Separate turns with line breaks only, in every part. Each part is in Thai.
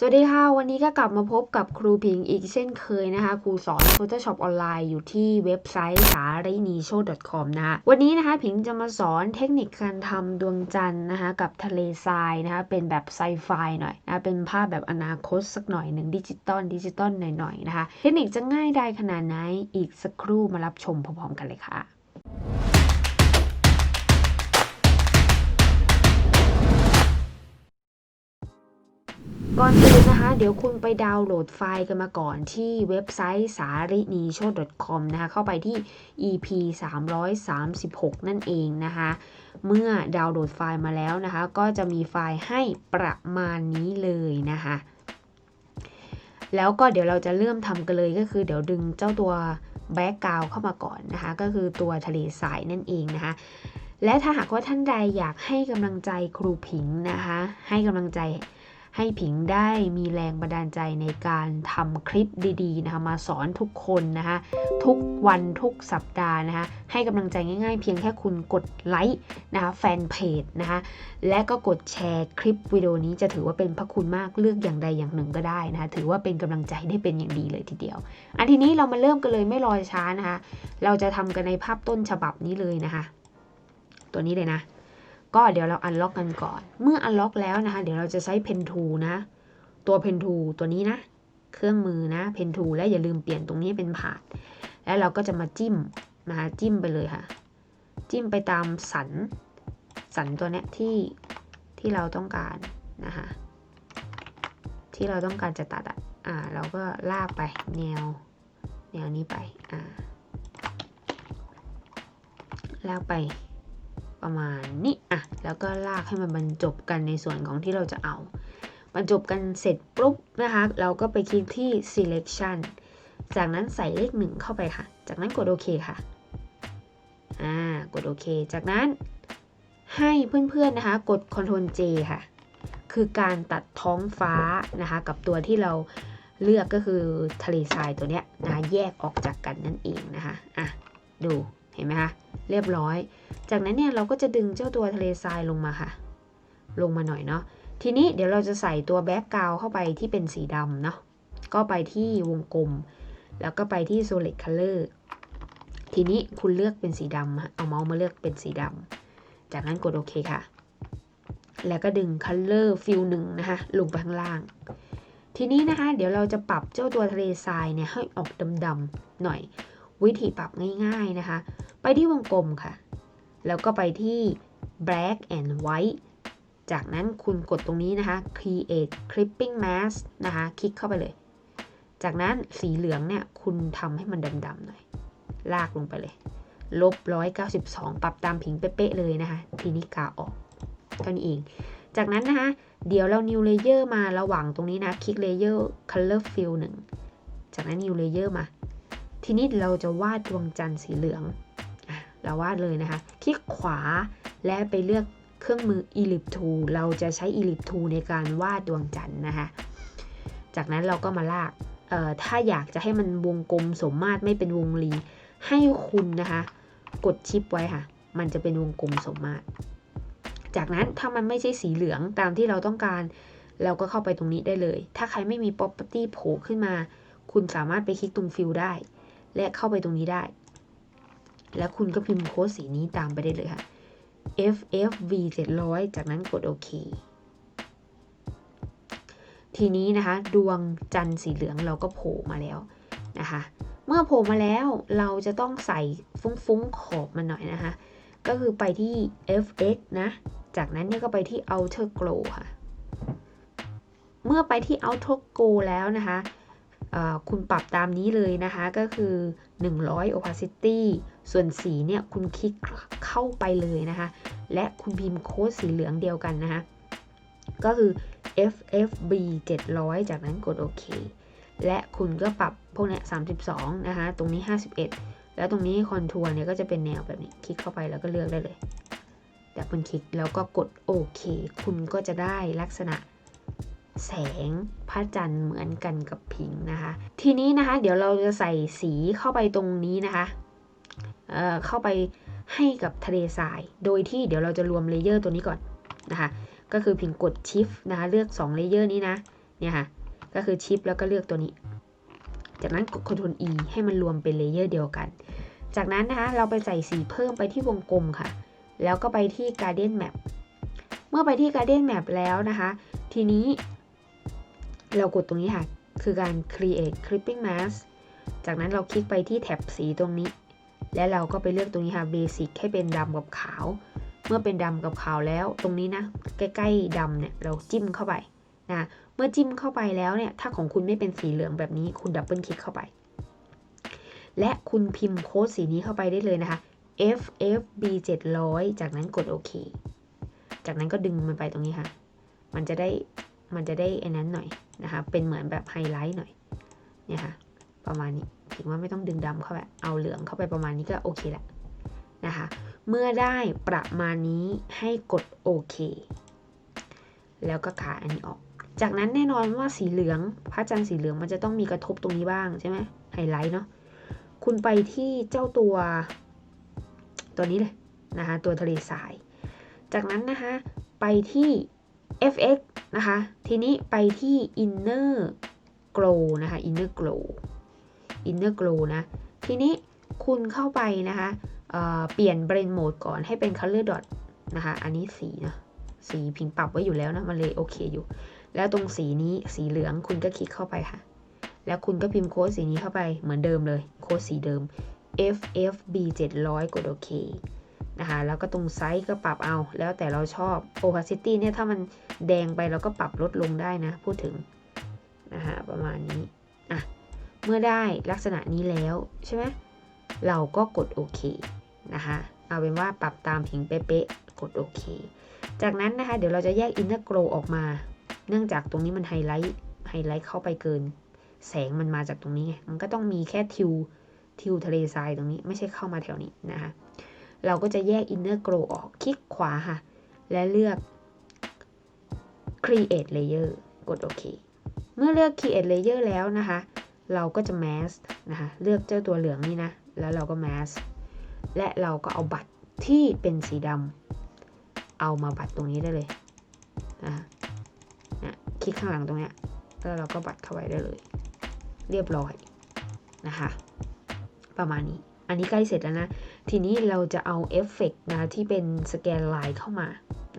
สวัสดีค่ะ วันนี้ก็กลับมาพบกับครูพิงอีกเช่นเคยนะคะ ครูสอน Photoshop ออนไลน์อยู่ที่เว็บไซต์สารินีโช .com นะคะวันนี้นะคะพิงจะมาสอนเทคนิคการทำดวงจันทร์นะคะกับทะเลทรายนะคะเป็นแบบไซไฟหน่อยนะเป็นภาพแบบอนาคตสักหน่อยหนึ่งดิจิตอลดิจิตอลหน่อยๆนะคะ เทคนิคจะง่ายได้ขนาดไหนอีกสักครู่มารับชมพร้อมๆกันเลยค่ะ ก่อนอื่นนะคะ เดี๋ยวคุณไปดาวน์โหลดไฟล์กันมาก่อนที่เว็บไซต์สารินีโช .com นะคะ เข้าไปที่ EP 336 นั่นเองนะคะ เมื่อดาวน์โหลดไฟล์มาแล้วนะคะ ก็จะมีไฟล์ให้ประมาณนี้เลยนะคะ แล้วก็เดี๋ยวเราจะเริ่มทำกันเลยก็คือเดี๋ยวดึงเจ้าตัวแบ็กกราวเข้ามาก่อนนะคะ ก็คือตัวทะเลทรายนั่นเองนะคะและถ้าหากว่าท่านใดอยากให้กำลังใจครูผิงนะคะ ให้กำลังใจ ให้ผิงได้มีแรงบันดาลใจในการทำคลิปดีๆนะคะมาสอนทุกคนนะคะทุกวันทุกสัปดาห์นะคะให้กำลังใจง่ายๆ เพียงแค่คุณกดไลค์นะคะแฟนเพจนะคะและก็กดแชร์คลิปวิดีโอนี้จะถือว่าเป็นพระคุณมากเลือกอย่างใดอย่างหนึ่งก็ได้นะคะถือว่าเป็นกำลังใจได้เป็นอย่างดีเลยทีเดียวอันทีนี้เรามาเริ่มกันเลยไม่รอช้านะคะเราจะทำกันในภาพต้นฉบับนี้เลยนะคะ ตัวนี้เลยนะ ก็เดี๋ยวเราอันล็อกกันก่อน เมื่ออันล็อกแล้วนะคะ เดี๋ยวเราจะใช้เพนทูนะ ตัวเพนทูตัวนี้นะ เครื่องมือนะเพนทูและอย่าลืมเปลี่ยนตรงนี้เป็นผาด แล้วเราก็จะมาจิ้มนะคะจิ้มไปเลยค่ะ จิ้มไปตามสัน สันตัวเนี้ยที่ที่เราต้องการนะคะที่เราต้องการจะตัดอะอ่า เราก็ลากไปแนว แนวนี้ไปอ่าลากไป ประมาณนี้อะแล้วก็ลากให้มันบรรจบกันในส่วนของที่เราจะเอา บรรจบกันเสร็จปุ๊บนะคะเราก็ไปคลิกที่ selection จากนั้นใส่เลขหนึ่งเข้าไปค่ะ จากนั้นกดโอเคค่ะอ่ากดโอเค จากนั้นให้เพื่อนๆนะคะ กด Ctrl J ค่ะ คือการตัดท้องฟ้านะคะ กับตัวที่เราเลือกก็คือทะเลทรายตัวเนี้ยนะคะแยกออกจากกันนั่นเองนะคะอะดูเห็นไหมคะ เรียบร้อย จากนั้นเนี่ยเราก็จะดึงเจ้าตัวทะเลทรายลงมาค่ะ ลงมาหน่อยเนาะ ทีนี้เดี๋ยวเราจะใส่ตัวแบ็กกราวเข้าไปที่เป็นสีดำเนาะ ก็ไปที่วงกลม แล้วก็ไปที่ solid color ทีนี้คุณเลือกเป็นสีดำเอาเมาส์มาเลือกเป็นสีดำ จากนั้นกดโอเคค่ะ แล้วก็ดึง color fill หนึ่งนะคะลงไปข้างล่างทีนี้นะคะ เดี๋ยวเราจะปรับเจ้าตัวทะเลทรายเนี่ยให้ออกดำๆหน่อย วิธีปรับง่ายๆนะคะ ไปที่วงกลมค่ะ แล้วก็ไปที่ black and white จากนั้นคุณกดตรงนี้นะคะ create clipping mask นะคะ คลิกเข้าไปเลย จากนั้นสีเหลืองเนี่ย คุณทำให้มันดำๆหน่อย ลากลงไปเลย ลบ 192 ปรับตามผิงเป๊ะๆเลยนะคะ ทีนี้กาออกเท่านี้เอง จากนั้นนะคะ เดี๋ยวเรา new layer มาระหว่างตรงนี้นะ คลิก layer color fill 1 จากนั้น new layer มา ทีนี้เราจะวาดดวงจันทร์สีเหลือง เราวาดเลยนะคะ คลิกขวาและไปเลือกเครื่องมือ ellipse tool เราจะใช้ ellipse tool ในการวาดดวงจันทร์นะคะ จากนั้นเราก็มาลากถ้าอยากจะให้มันวงกลมสมมาตรไม่เป็นวงรี ให้คุณนะคะ กดชิปไว้ค่ะ มันจะเป็นวงกลมสมมาตร จากนั้นถ้ามันไม่ใช่สีเหลืองตามที่เราต้องการ เราก็เข้าไปตรงนี้ได้เลย ถ้าใครไม่มี property โผล่ขึ้นมา คุณสามารถไปคลิกตรง fill ได้ และเข้าไปตรงนี้ได้ แล้วคุณก็พิมพ์โค้ดสีนี้ตามไปได้เลยค่ะ FFV 700 จากนั้นกดโอเค ทีนี้นะคะ ดวงจันทร์สีเหลืองเราก็โผล่มาแล้วนะคะ เมื่อโผล่มาแล้วเราจะต้องใส่ฟุ้งๆขอบมันหน่อยนะคะ ก็คือไปที่ FX นะ จากนั้นเนี่ยก็ไปที่ Outer Glow ค่ะ เมื่อไปที่ Outer Glow แล้วนะคะ คุณปรับตามนี้เลยนะคะก็คือ 100 opacity ส่วนสีเนี่ยคุณคลิกเข้าไปเลยนะคะ และคุณพิมพ์โค้ดสีเหลืองเดียวกันนะคะก็คือ FFB 700 จากนั้นกดโอเค และคุณก็ปรับพวกเนี้ย32 นะคะ ตรงนี้ 51 แล้วตรงนี้คอนทัวร์เนี่ยก็จะเป็นแนวแบบนี้ คลิกเข้าไปแล้วก็เลือกได้เลยดับเบิลคลิกแล้วก็กดโอเค คุณก็จะได้ลักษณะ แสงพระจันทร์เหมือนกันกับพิงนะคะ ทีนี้นะคะ เดี๋ยวเราจะใส่สีเข้าไปตรงนี้นะคะเอ่อเข้าไปให้กับทะเลทราย โดยที่เดี๋ยวเราจะรวมเลเยอร์ตัวนี้ก่อนนะคะ ก็คือพิงกด Shift นะคะ เลือก2เลเยอร์นี้นะ เนี่ยค่ะ ก็คือชิปแล้วก็เลือกตัวนี้ จากนั้นกด Ctrl E ให้มันรวมเป็นเลเยอร์เดียวกัน จากนั้นนะคะ เราไปใส่สีเพิ่มไปที่วงกลมค่ะ แล้วก็ไปที่ Garden Map เมื่อไปที่ Garden Map แล้วนะคะ ทีนี้ เรากดตรงนี้ค่ะ คือการ create clipping mask จากนั้นเราคลิกไปที่แท็บสีตรงนี้ และเราก็ไปเลือกตรงนี้ค่ะ basic ให้เป็นดำกับขาว เมื่อเป็นดำกับขาวแล้ว ตรงนี้นะ ใกล้ๆดำเนี่ย เราจิ้มเข้าไปนะ เมื่อจิ้มเข้าไปแล้วเนี่ย ถ้าของคุณไม่เป็นสีเหลืองแบบนี้ คุณดับเบิลคลิกเข้าไป และคุณพิมพ์โค้ดสีนี้เข้าไปได้เลยนะคะ FFB 700จากนั้นกดโอเค จากนั้นก็ดึงมันไปตรงนี้ค่ะ มันจะได้ มันจะได้ไอ้นั้นหน่อย นะคะ เป็นเหมือนแบบไฮไลท์หน่อย เนี่ยค่ะ ประมาณนี้ถึงว่าไม่ต้องดึงดำเข้าไป เอาเหลืองเข้าไปประมาณนี้ก็โอเคแหละนะคะ เมื่อได้ประมาณนี้ให้กดโอเค แล้วก็ขายอันนี้ออก จากนั้นแน่นอนว่าสีเหลือง พระจันทร์สีเหลืองมันจะต้องมีกระทบตรงนี้บ้างใช่ไหมไฮไลท์เนาะ คุณไปที่เจ้าตัวตัวนี้เลยนะคะ ตัวทะเลทราย จากนั้นนะคะ ไปที่ fx นะคะ ทีนี้ไปที่ inner glow นะคะ inner glow inner glow นะ ทีนี้คุณเข้าไปนะคะเเปลี่ยน blend mode ก่อนให้เป็น color dot นะคะ อันนี้สีนะ สีพิงปรับไว้อยู่แล้วนะ มันเลยโอเคอยู่ แล้วตรงสีนี้สีเหลืองคุณก็คลิกเข้าไปค่ะ แล้วคุณก็พิมพ์โค้ดสีนี้เข้าไปเหมือนเดิมเลย โค้ดสีเดิม ffb 700กดโอเคนะคะ แล้วก็ตรงไซส์ก็ปรับเอา แล้วแต่เราชอบ opacity เนี่ยถ้ามัน แดงไปเราก็ปรับลดลงได้นะ พูดถึงนะคะประมาณนี้อะเมื่อได้ลักษณะนี้แล้วใช่ไหมเราก็กดโอเคนะคะเอาเป็นว่าปรับตามผิงเป๊ะๆกดโอเค จากนั้นนะคะเดี๋ยวเราจะแยก inner glow ออกมา เนื่องจากตรงนี้มันไฮไลท์ไฮไลท์เข้าไปเกิน แสงมันมาจากตรงนี้ไงมันก็ต้องมีแค่ทิวทิวทะเลทรายตรงนี้ไม่ใช่เข้ามาแถวนี้นะคะเราก็จะแยก inner glow ออกคลิกขวาค่ะ และเลือก create layer กดโอเค เมื่อเลือก create layer แล้วนะคะ เราก็จะ mask นะคะ เลือกเจ้าตัวเหลืองนี่นะ แล้วเราก็ mask และเราก็เอาบัตรที่เป็นสีดำเอามาบัตรตรงนี้ได้เลยนะคะนะคลิกข้างหลังตรงเนี้ยแล้วเราก็บัตรเข้าไว้ได้เลย เรียบร้อยนะคะ ประมาณนี้อันนี้ใกล้เสร็จแล้วนะ ทีนี้เราจะเอาเอฟเฟกนะที่เป็นสแกนไลน์เข้ามา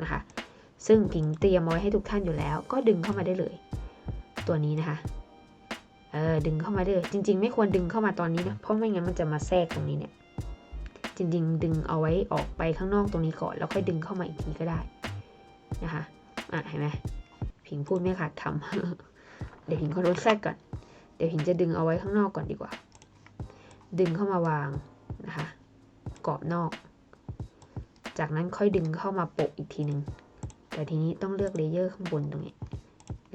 นะคะ ซึ่งผิงเตรียมไว้ให้ทุกท่านอยู่แล้ว ก็ดึงเข้ามาได้เลย ตัวนี้นะคะ เออดึงเข้ามาได้เลยจริง ๆ ไม่ควรดึงเข้ามาตอนนี้นะ เพราะไม่งั้นมันจะมาแทรกตรงนี้เนี่ย จริง ๆ ดึงเอาไว้ออกไปข้างนอกตรงนี้ก่อน แล้วค่อยดึงเข้ามาอีกทีก็ได้นะคะ อะเห็นไหมผิงพูดไม่ขาดคำเดี๋ยวผิงขอลดแทรกก่อน เดี๋ยวผิงจะดึงเอาไว้ข้างนอกก่อนดีกว่า ดึงเข้ามาวางนะคะกรอบนอก จากนั้นค่อยดึงเข้ามาโปะอีกทีหนึ่ง แต่ทีนี้ต้องเลือกเลเยอร์ข้างบนตรงนี้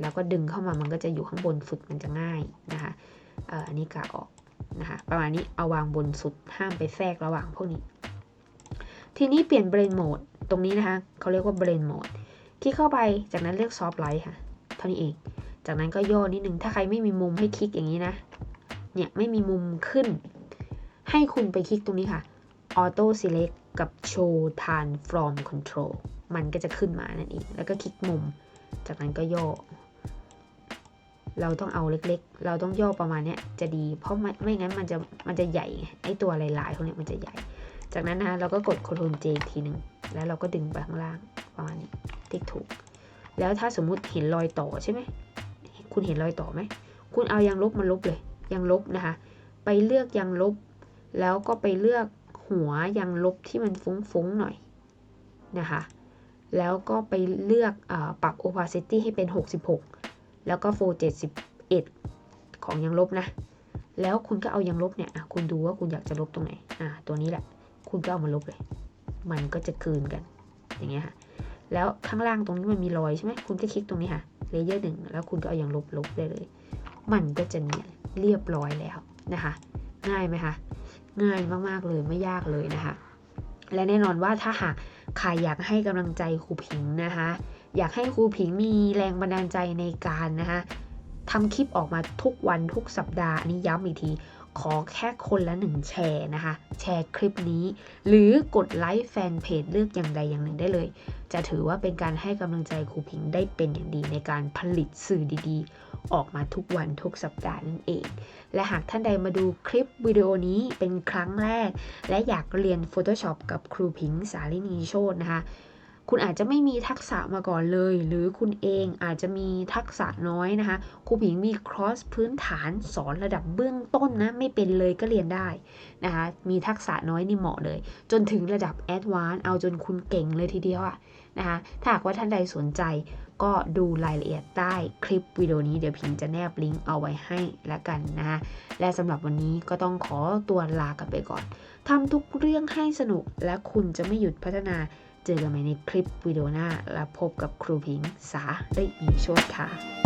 แล้วก็ดึงเข้ามามันก็จะอยู่ข้างบนสุดมันจะง่ายนะคะเอ่ออันนี้กาออกนะคะประมาณนี้เอาวางบนสุดห้ามไปแทรกระหว่างพวกนี้ ทีนี้เปลี่ยนเบรนโหมดตรงนี้นะคะเขาเรียกว่าเบรนโหมดคลิกเข้าไปจากนั้นเลือกซอฟต์ไลท์ค่ะ เท่านี้เอง จากนั้นก็ย่อนิดนึง ถ้าใครไม่มีมุมให้คลิกอย่างนี้นะ เนี่ยไม่มีมุมขึ้น ให้คุณไปคลิกตรงนี้ค่ะ Auto Select กับ Show Transform Control มันก็จะขึ้นมานั่นเอง แล้วก็คลิกมุม จากนั้นก็ย่อ เราต้องเอาเล็กๆ เราต้องย่อประมาณเนี้ยจะดี เพราะไม่ไม่งั้นมันจะมันจะใหญ่ไงไอตัวลายๆพวกเนี้ยมันจะใหญ่ จากนั้นนะคะเราก็กด Ctrl J อีกทีหนึ่งแล้วเราก็ดึงไปข้างล่างประมาณนี้ติ๊กถูก แล้วถ้าสมมุติเห็นรอยต่อใช่ไหมคุณเห็นรอยต่อไหม คุณเอายางลบมาลบเลย ยางลบนะคะ ไปเลือกยางลบ แล้วก็ไปเลือกหัวยางลบที่มันฟุ้งๆหน่อยนะคะ แล้วก็ไปเลือกอปรับ opacity ให้เป็น 66 แล้วก็ f 71 ของยางลบนะ แล้วคุณก็เอายางลบเนี่ยคุณดูว่าคุณอยากจะลบตรงไหน อ่า ตัวนี้แหละ คุณก็เอามาลบเลย มันก็จะคืนกัน อย่างเงี้ยค่ะ แล้วข้างล่างตรงนี้มันมีรอยใช่ไหม คุณก็คลิกตรงนี้ค่ะ เลเยอร์หนึ่ง แล้วคุณก็เอายางลบลบได้เลย มันก็จะเนียนเรียบร้อยแล้วนะคะ ง่ายไหมคะ ง่ายมากๆเลย ไม่ยากเลยนะคะ และแน่นอนว่าถ้าหาก ครอยากให้กำลังใจครูผิงนะคะ อยากให้ครูผิงมีแรงบันดาลใจในการนะคะทำคลิปออกมาทุกวันทุกสัปดาห์อันนี้ย้ำอีกที ขอแค่คนละหนึ่งแชร์นะคะ แชร์คลิปนี้ หรือกดไลค์แฟนเพจเลือกอย่างใดอย่างหนึ่งได้เลย จะถือว่าเป็นการให้กำลังใจครูพิงค์ได้เป็นอย่างดีในการผลิตสื่อดีๆ ออกมาทุกวันทุกสัปดาห์นั่นเอง และหากท่านใดมาดูคลิปวิดีโอนี้เป็นครั้งแรก และอยากเรียน Photoshop กับครูพิงค์สาลินีโชตนะคะ คุณอาจจะไม่มีทักษะมาก่อนเลย หรือคุณเองอาจจะมีทักษะน้อยนะคะครูผิงมีครอสพื้นฐานสอนระดับเบื้องต้นนะไม่เป็นเลยก็เรียนได้นะคะมีทักษะน้อยนี่เหมาะเลย จนถึงระดับแอดวานซ์เอาจนคุณเก่งเลยทีเดียวอะนะคะถ้าหากว่าท่านใดสนใจก็ดูรายละเอียดใต้คลิปวิดีโอนี้เดี๋ยวพิงจะแนบลิงก์เอาไว้ให้ละกันนะคะและสำหรับวันนี้ก็ต้องขอตัวลากันไปก่อนทำทุกเรื่องให้สนุกและคุณจะไม่หยุดพัฒนา เจอกันใหม่ในคลิปวิดีโอหน้า และพบกับครูพิงค์สาได้อีกชดค่ะ